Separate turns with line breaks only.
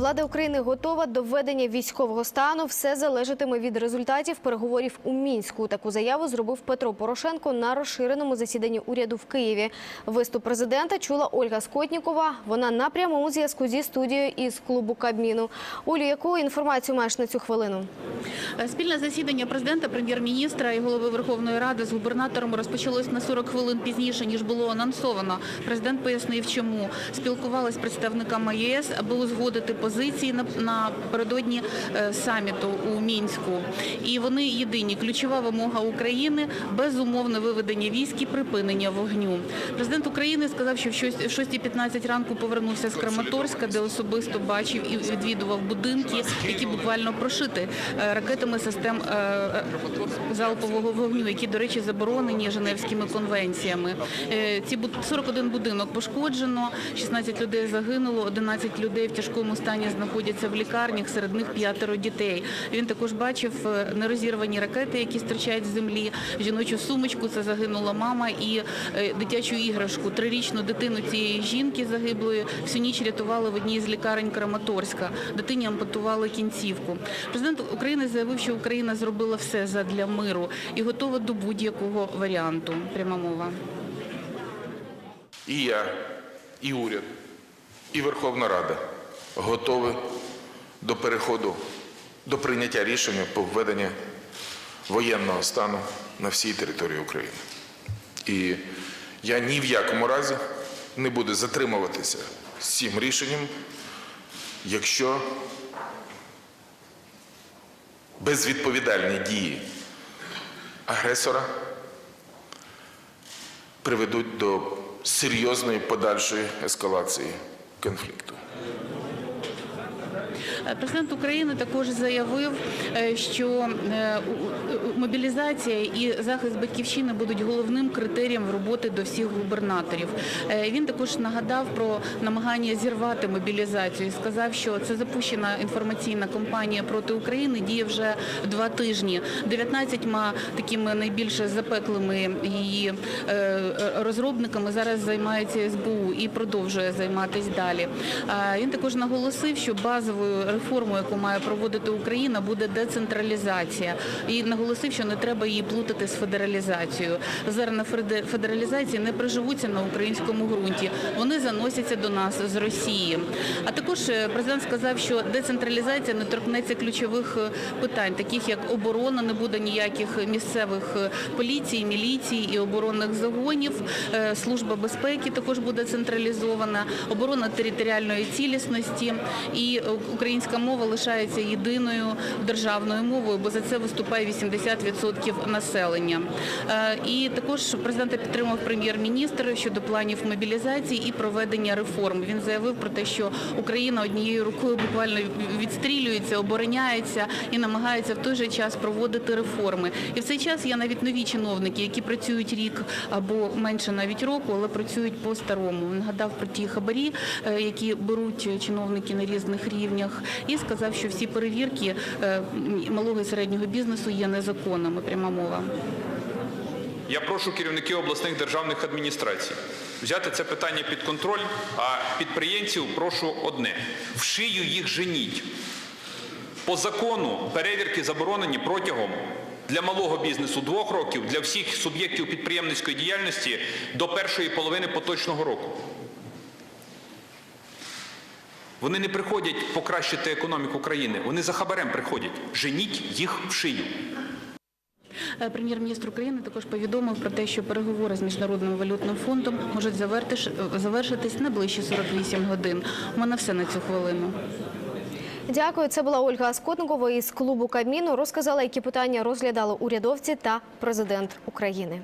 Влада України готова до введення військового стану. Все залежатиме від результатів переговорів у мінську. Таку заяву зробив Петро Порошенко на розширеному засіданні уряду в Києві. Виступ президента чула Ольга Скотнікова. Вона на прямому зв'язку зі студією із клубу Кабміну. Олю, яку інформацію маєш на цю хвилину?
Е, Спільне засідання президента, прем'єр-міністра і голови Верховної Ради з губернатором розпочалось на 40 хвилин пізніше, ніж було анонсовано. Президент пояснив, чому спілкувалися з представниками ЄС, аби узгодити позиції напередодні е, саміту у Мінську. І вони єдині. Ключова вимога України – безумовне виведення військ і припинення вогню. Президент України сказав, що в 6.15 ранку повернувся з Краматорська, де особисто бачив і відвідував будинки, які буквально прошити е, ракетами систем е, залпового вогню, які, до речі, заборонені Женевськими конвенціями. Ці буд- 41 будинок пошкоджено, 16 людей загинуло, 11 людей в тяжкому стані знаходяться в лікарнях, серед них п'ятеро дітей. Він також бачив е, нерозірвані ракети, які стирчать з землі, жіночу сумочку, це загинула мама, і е, дитячу іграшку. Трирічну дитину цієї жінки загиблої всю ніч рятували в одній з лікарень Краматорська. Дитині ампутували кінцівку. Президент України заявив, що Україна зробила все задля миру і готова до будь-якого варіанту. Пряма мова.
І я, і уряд, і Верховна Рада готові до переходу, до прийняття рішення по введенню воєнного стану на всій території України. І я ні в якому разі не буду затримуватися з цим рішенням, якщо безвідповідальні дії агресора приведуть до серйозної подальшої ескалації конфлікту.
Е, Президент України також заявив, е, що е, мобілізація і захист батьківщини будуть головним критерієм роботи до всіх губернаторів. Він також нагадав про намагання зірвати мобілізацію і сказав, що це запущена інформаційна кампанія проти України діє вже два тижні. 19 такими найбільш запеклими її розробниками зараз займається СБУ і продовжує займатися далі. Він також наголосив, що базовою реформою, яку має проводити Україна, буде децентралізація. І наголосив, що не треба її плутати з федералізацією. Зерна федералізації не приживуться на українському ґрунті. Вони заносяться до нас з Росії. А також е, президент сказав, що децентралізація не торкнеться ключових е, питань, таких як оборона, не буде ніяких місцевих е, поліцій, міліцій і оборонних загонів. Служба безпеки також буде централізована, оборона територіальної цілісності і е, українська мова лишається єдиною державною мовою, бо за це виступає 80% населення. Е, І також президента підтримав прем'єр-міністр щодо планів мобілізації і проведення реформ. Він заявив про те, що Україна однією рукою буквально відстрілюється, обороняється і намагається в той же час проводити реформи. І в цей час є навіть нові чиновники, які працюють рік або менше навіть року, але працюють по-старому. Він нагадав про ті хабарі, е, які беруть чиновники на різних рівнях, і сказав, що всі перевірки е, малого і середнього бізнесу є незаконними. Пряма мова.
Я прошу керівників обласних державних адміністрацій взяти це питання під контроль, а підприємців прошу одне – в шию їх женіть. По закону перевірки заборонені протягом для малого бізнесу двох років, для всіх суб'єктів підприємницької діяльності до першої половини поточного року. Вони не приходять покращити економіку країни, вони за хабарем приходять. Женіть їх в шию.
Е, Прем'єр-міністр України також повідомив про те, що переговори з міжнародним валютним фондом можуть завертиш- завершитись найближчі 48 годин. У мене все на цю хвилину.
Дякую. Це була Ольга Скотникова із клубу Кабміну. Розказала, які питання розглядали урядовці та президент України.